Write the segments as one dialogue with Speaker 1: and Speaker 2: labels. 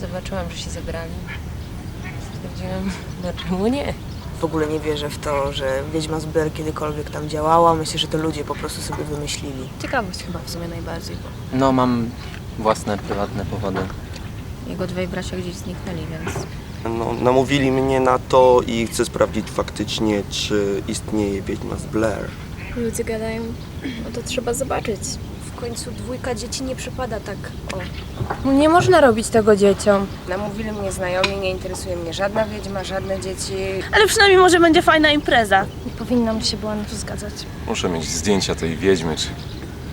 Speaker 1: Zobaczyłam, że się zebrali. Stwierdziłam, no czemu nie?
Speaker 2: W ogóle nie wierzę w to, że Wiedźma z Blair kiedykolwiek tam działała. Myślę, że to ludzie po prostu sobie wymyślili.
Speaker 3: Ciekawość chyba w sumie najbardziej, bo
Speaker 4: No, mam własne, prywatne powody.
Speaker 3: jego dwaj bracia gdzieś zniknęli, więc
Speaker 5: No, namówili mnie na to i chcę sprawdzić faktycznie, czy istnieje Wiedźma z Blair.
Speaker 6: Ludzie gadają, no to trzeba zobaczyć. W końcu dwójka dzieci nie przypada tak o.
Speaker 1: No nie można robić tego dzieciom.
Speaker 7: Namówili mnie znajomi, nie interesuje mnie żadna wiedźma, żadne dzieci.
Speaker 8: Ale przynajmniej może będzie fajna impreza.
Speaker 6: Nie powinnam się była na to zgadzać.
Speaker 9: Muszę mieć zdjęcia tej wiedźmy czy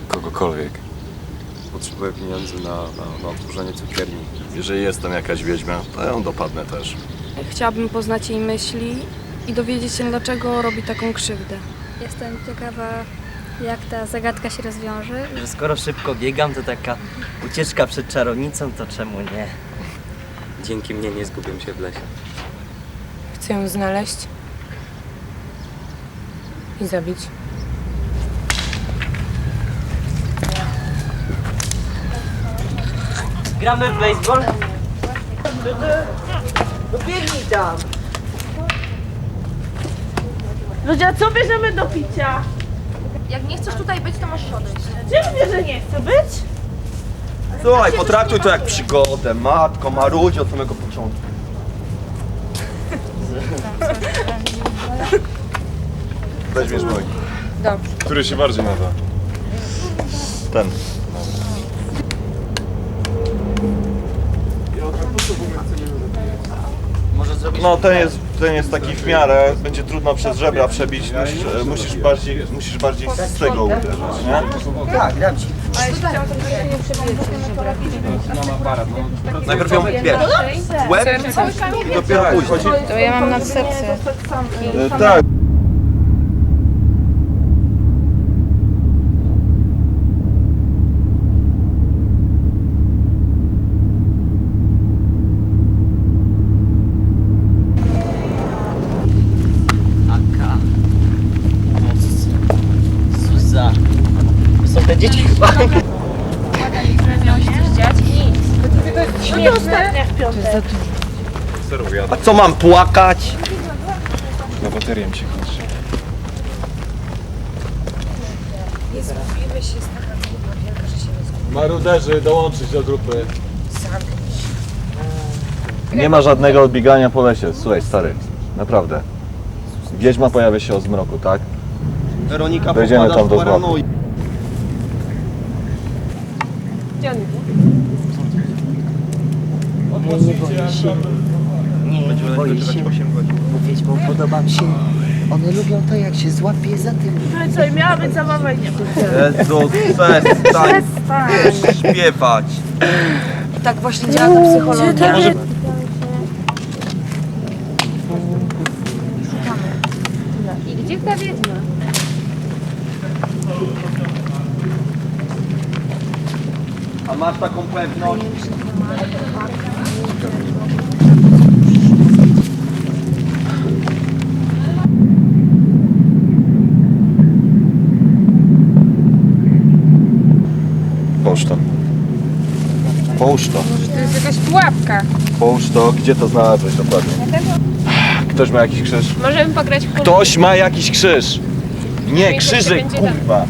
Speaker 9: kogokolwiek.
Speaker 10: Potrzebuję pieniędzy na, na, na otworzenie cukierni. Jeżeli jest tam jakaś wiedźma, to ją dopadnę też.
Speaker 11: Chciałabym poznać jej myśli i dowiedzieć się, dlaczego robi taką krzywdę.
Speaker 6: Jestem ciekawa, jak ta zagadka się rozwiąże.
Speaker 4: Że skoro szybko biegam, to taka ucieczka przed czarownicą, to czemu nie? Dzięki mnie nie zgubię się w lesie.
Speaker 1: Chcę ją znaleźć i zabić.
Speaker 4: Gramy w baseball? No biegnij tam!
Speaker 8: Ludzie, a co bierzemy do picia?
Speaker 6: Jak nie chcesz tutaj być, to masz odejść.
Speaker 8: Mówię, że nie chcę być?
Speaker 5: Słuchaj, potraktuj to jak przygodę. Matko, marudzi od samego początku.
Speaker 10: Weźmiesz mój.
Speaker 1: Dobrze.
Speaker 10: Który się bardziej nada? Ten. No ten jest, ten jest taki w miarę, będzie trudno przez żebra przebić, musisz, musisz bardziej, musisz bardziej z tego uderzyć, nie?
Speaker 4: Tak, dam ci.
Speaker 5: Najpierw ją wiesz, w łeb i dopiero później.
Speaker 11: To ja mam na serce.
Speaker 10: E, Tak.
Speaker 8: W piątek.
Speaker 5: A co mam płakać?
Speaker 9: Na baterię mi się kończy.
Speaker 10: Maruderzy, dołączyć do grupy. Nie ma żadnego odbiegania po lesie. Słuchaj, stary, naprawdę. Wiedźma pojawia się o zmroku, tak?
Speaker 5: Weronika
Speaker 10: Wejdziemy tam
Speaker 5: w
Speaker 10: do zmroku.
Speaker 5: Paranoi.
Speaker 4: Nie boi się. Nie, boi się. Bo wiedźmom podoba mi się. One lubią to, jak się złapie za tym.
Speaker 8: No i co, i miała być zabawa i nie.
Speaker 5: Jezu, przestań śpiewać.
Speaker 2: Tak właśnie działa ta psychologia.
Speaker 6: I gdzie ta?
Speaker 5: A masz taką pewność?
Speaker 10: Połóż to. Połóż to.
Speaker 11: To jest jakaś pułapka.
Speaker 10: Połóż to. Gdzie to znalazłeś dokładnie? Ktoś ma jakiś krzyż?
Speaker 11: Możemy pograć w
Speaker 10: Ktoś ma jakiś krzyż! Nie, krzyżyk, kurwa!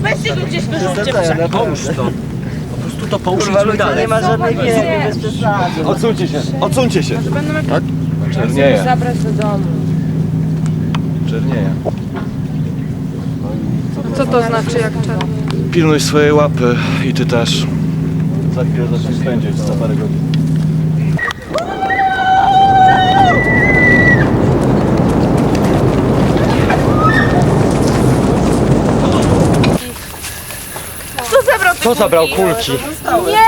Speaker 8: Weźcie tu gdzieś krzak.
Speaker 4: Połóż to. Po prostu to połóż i dalej. Nie ma żadnej wiedzy, bez przesady.
Speaker 10: Odsuńcie się, odsuńcie się!
Speaker 11: Będą
Speaker 10: Tak? Czernieje,
Speaker 1: Zabrać do domu.
Speaker 10: czernieje.
Speaker 11: Co to znaczy jak czarny?
Speaker 10: Pilnuj swojej łapy i ty też. Za chwilę zaczniesz spędzić, za parę godzin.
Speaker 8: Kto
Speaker 4: zabrał kulki?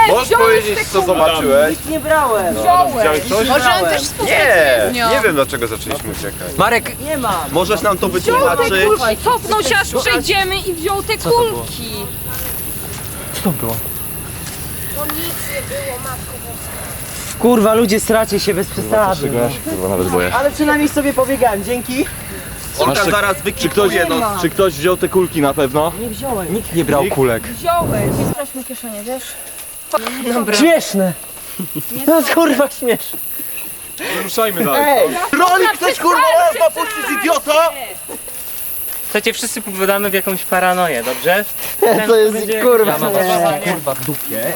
Speaker 10: Możesz powiedzieć, co zobaczyłeś?
Speaker 4: Nie brałem.
Speaker 10: Wziąłeś coś?
Speaker 11: Może on też
Speaker 10: Nie! Nie wiem, dlaczego zaczęliśmy uciekać.
Speaker 4: Marek, nie ma.
Speaker 5: Możesz nam to wytłumaczyć?
Speaker 11: Cofnął się aż przejdziemy i wziął te kulki.
Speaker 4: Co to było? Kurwa, ludzie stracie się bez przesady.
Speaker 10: Czego ja się kurwa nawet boję.
Speaker 4: Ale przynajmniej sobie pobiegałem, dzięki.
Speaker 5: Olka zaraz
Speaker 10: Czy ktoś,
Speaker 5: wykrzyktuje, no.
Speaker 10: czy ktoś wziął te kulki na pewno?
Speaker 4: Nie wziąłem. Nikt nie brał kulek.
Speaker 11: Wziąłeś. Sprawdźmy kieszenie, wiesz?
Speaker 4: Śmieszne! No kurwa śmieszne.
Speaker 9: Ruszajmy dalej.
Speaker 10: Rolik ktoś kurwa raz puścić idiota!
Speaker 12: Chcecie wszyscy popadamy w jakąś paranoję, dobrze?
Speaker 4: To jest
Speaker 12: będzie-
Speaker 4: kurwa
Speaker 12: Ja mam
Speaker 4: śmieszne.
Speaker 9: Kurwa w dupie.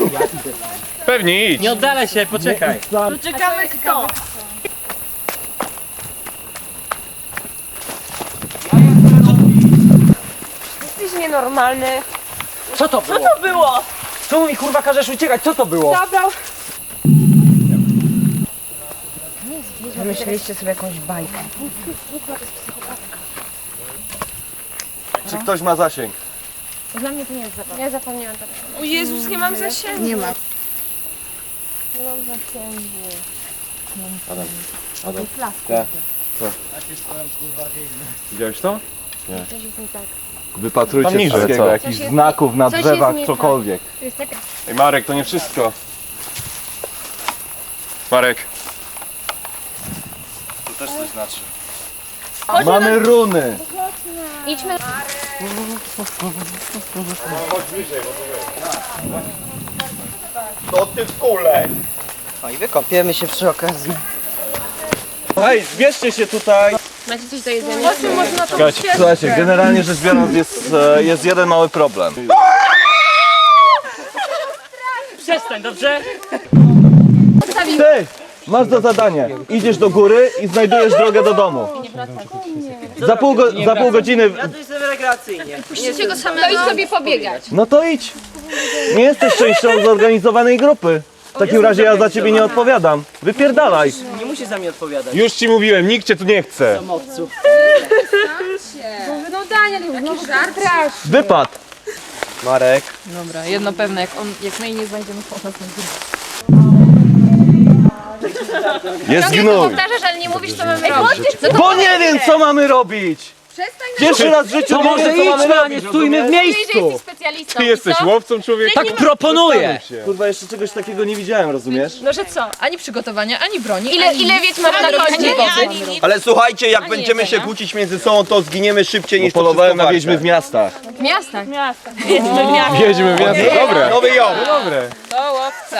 Speaker 9: Pewnie idź.
Speaker 12: Nie oddalaj się, poczekaj.
Speaker 7: Jesteś nienormalny.
Speaker 4: Co to było? Co to było? Czemu mi kurwa każesz uciekać? Co to było?
Speaker 7: Wymyśliliście sobie jakąś bajkę.
Speaker 10: Czy ktoś ma zasięg?
Speaker 6: Ja zapomniałam tego.
Speaker 7: O Jezus, nie mam zasięgu.
Speaker 3: Nie ma.
Speaker 10: Widziałeś to?
Speaker 6: Coś jest nie tak.
Speaker 10: Wypatrujcie
Speaker 9: Tam niżej,
Speaker 10: wszystkiego,
Speaker 9: co?
Speaker 10: jakichś
Speaker 6: Coś jest-
Speaker 10: znaków na
Speaker 6: coś jest
Speaker 10: drzewach,
Speaker 6: nie tak.
Speaker 10: cokolwiek.
Speaker 6: To jest taka...
Speaker 9: Ej Marek, to nie wszystko. Marek.
Speaker 5: To też coś znaczy.
Speaker 10: Mamy runy!
Speaker 6: Idźmy.
Speaker 10: To ty kulek!
Speaker 4: No i wykopiemy się przy okazji.
Speaker 10: Hej, zbierzcie się tutaj!
Speaker 6: Macie coś do jedzenia?
Speaker 10: Słuchajcie, generalnie rzecz biorąc jest, e, jest jeden mały problem.
Speaker 12: Przestań, dobrze?
Speaker 10: Ty! Masz za zadanie. Idziesz do góry i znajdujesz drogę do domu. Za pół, go, za pół godziny.
Speaker 4: Rekreacyjnie.
Speaker 6: Puścicie go samego? To idź sobie pobiegać.
Speaker 10: No to idź. Nie jesteś częścią zorganizowanej grupy. W takim razie ja za ciebie nie odpowiadam. Wypierdalaj.
Speaker 4: Musisz za mnie odpowiadać.
Speaker 9: Już ci mówiłem, nikt cię tu nie chce.
Speaker 4: Mowcu.
Speaker 6: No Daniel, taki żart.
Speaker 10: Wypad. Marek.
Speaker 11: Dobra, jedno pewne, jak on, jak my nie znajdziemy chłopak
Speaker 10: Jest
Speaker 6: Ciągle to
Speaker 10: gnój.
Speaker 6: powtarzasz, ale nie mówisz, co mamy robić. No to
Speaker 10: Bo nie wiem co mamy robić. Pierwszy raz w życiu
Speaker 4: To
Speaker 10: nie
Speaker 4: może
Speaker 10: wiem co mamy
Speaker 4: idźmy,
Speaker 10: robić.
Speaker 4: nie stójmy w
Speaker 10: rozumiesz?
Speaker 6: Że
Speaker 4: miejscu.
Speaker 6: jesteś specjalistą.
Speaker 9: Ty jesteś
Speaker 6: co?
Speaker 9: łowcą człowieka?
Speaker 4: Tak proponuję.
Speaker 10: Kurwa jeszcze czegoś takiego nie widziałem, rozumiesz?
Speaker 11: No że co? Ani przygotowania, ani broni.
Speaker 6: Ile, ile wiedź masz na koncie?
Speaker 5: Ale słuchajcie, jak
Speaker 11: Ani
Speaker 5: będziemy się kłócić między sobą, to zginiemy szybciej
Speaker 10: Bo
Speaker 5: niż to
Speaker 10: polowałem na wiedźmy w
Speaker 5: warte.
Speaker 10: miastach.
Speaker 11: W miastach.
Speaker 9: Wiedźmy w miasto. Dobre.
Speaker 5: Nowy Jork.
Speaker 9: Dobre.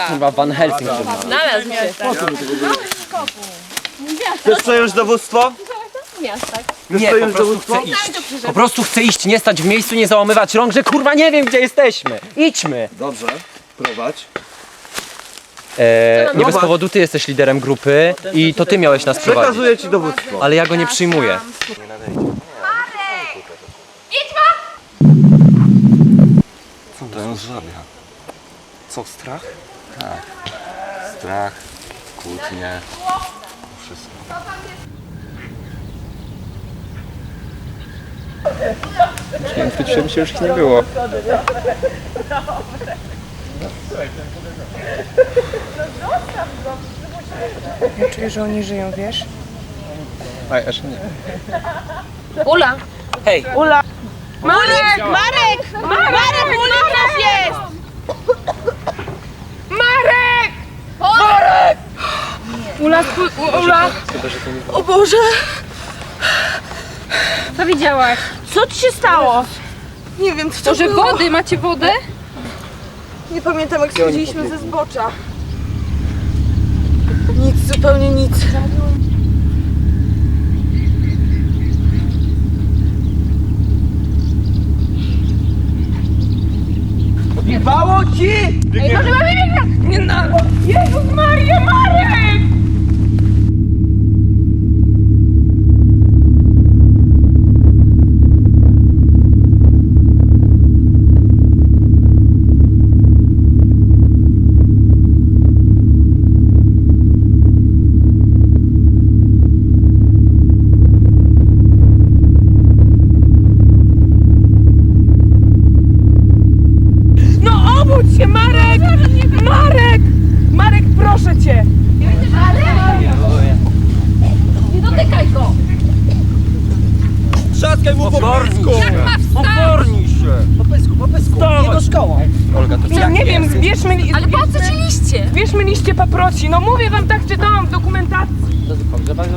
Speaker 4: Chyba Van Helsing.
Speaker 11: Znalazł mnie.
Speaker 10: Chcesz przejąć dowództwo?
Speaker 6: Miastach.
Speaker 4: Nie, po prostu chcę iść. Po prostu chcę iść, nie stać w miejscu, nie załamywać rąk, że kurwa nie wiem gdzie jesteśmy. Idźmy.
Speaker 10: Dobrze, prowadź.
Speaker 4: E, nie bez powodu ty jesteś liderem grupy i to ty miałeś nas prowadzić.
Speaker 10: Przekazuję ci dowództwo.
Speaker 4: Ale ja go nie przyjmuję.
Speaker 9: To jest żabia. Co, strach? Tak. Strach, kłótnie, wszystko. W tym się już nie było.
Speaker 7: Ja czuję, że oni żyją, wiesz?
Speaker 9: A, jeszcze nie.
Speaker 6: Ula.
Speaker 4: Hej,
Speaker 8: Marek! Marek! Marek! Ula u nas jest! Marek!
Speaker 11: Ula, spu- Ula.
Speaker 8: O Boże!
Speaker 6: Co widziałaś?
Speaker 8: Co ci się stało?
Speaker 2: Nie wiem, co to
Speaker 11: Może
Speaker 2: było.
Speaker 11: wody? Macie wodę?
Speaker 2: Nie pamiętam, jak schodziliśmy ze zbocza. Nic, zupełnie nic.
Speaker 4: Jebało ci!
Speaker 8: Jezus Maria, Marek!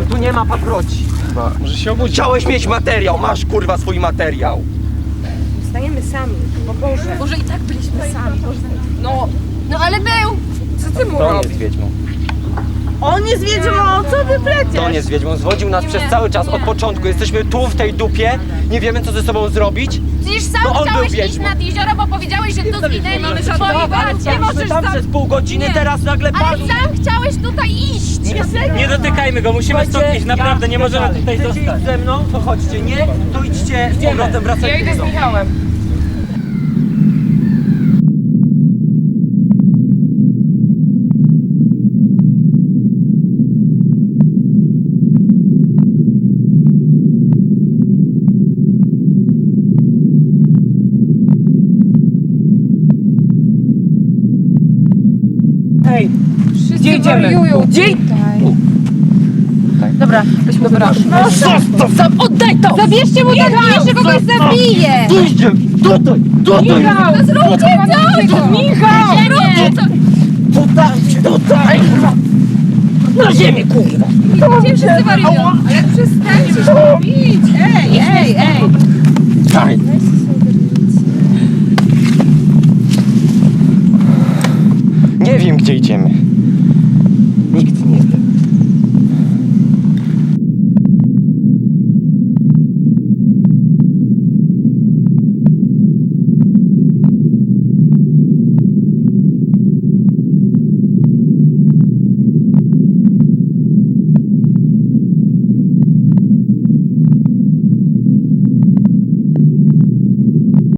Speaker 4: Tu nie ma paproci.
Speaker 9: Może się obudzi.
Speaker 5: Chciałeś mieć materiał, masz kurwa swój materiał.
Speaker 7: Stajemy sami, bo Boże.
Speaker 11: Może i tak byliśmy sami.
Speaker 8: No,
Speaker 6: No ale był!
Speaker 8: Co ty mu
Speaker 4: To on
Speaker 8: robisz?
Speaker 4: jest wiedźmą.
Speaker 8: On jest wiedźmą, co wy pleciesz?
Speaker 4: To on jest wiedźmą. Zwodził nas przez cały czas od początku. Jesteśmy tu w tej dupie. Nie wiemy co ze sobą zrobić.
Speaker 6: Przecież sam
Speaker 4: To on był
Speaker 6: chciałeś iść
Speaker 4: wiedźmą.
Speaker 6: nad jezioro, bo powiedziałeś, że tu zginęli twoi bracia.
Speaker 8: Nie możesz
Speaker 4: Tam
Speaker 8: tam...
Speaker 4: przez pół godziny,
Speaker 6: Nie.
Speaker 4: teraz nagle
Speaker 6: Ale
Speaker 4: padł.
Speaker 6: sam chciałeś tutaj iść!
Speaker 4: Nie dotykajmy go, musimy stąd iść, naprawdę, nie możemy tutaj Chcecie zostać. iść ze mną, to chodźcie. Nie, to idźcie z powrotem, wracajcie
Speaker 8: Ja idę
Speaker 4: do
Speaker 8: z
Speaker 4: domu.
Speaker 8: Michałem. Gdzie idziemy? Wariują Gdzie? tutaj. Dobra, weźmy Dobra. No, zostaw!
Speaker 6: Za, oddaj to! Zabierzcie mu ten Michał, jeszcze kogoś zostaw! zabije!
Speaker 11: Tu idzie! Tutaj! Tutaj!
Speaker 8: No,
Speaker 6: zróbcie coś!
Speaker 8: Michał!
Speaker 6: Zróbcie coś!
Speaker 11: Tutaj! Tutaj!
Speaker 8: Na ziemię, kurwa!
Speaker 6: Gdzie wszyscy wariują? Ała. Ale przestańcie już
Speaker 7: robić! Ej, ej,
Speaker 6: ej! Daj!
Speaker 7: Nie wiem, gdzie idziemy. Nikt nie zna.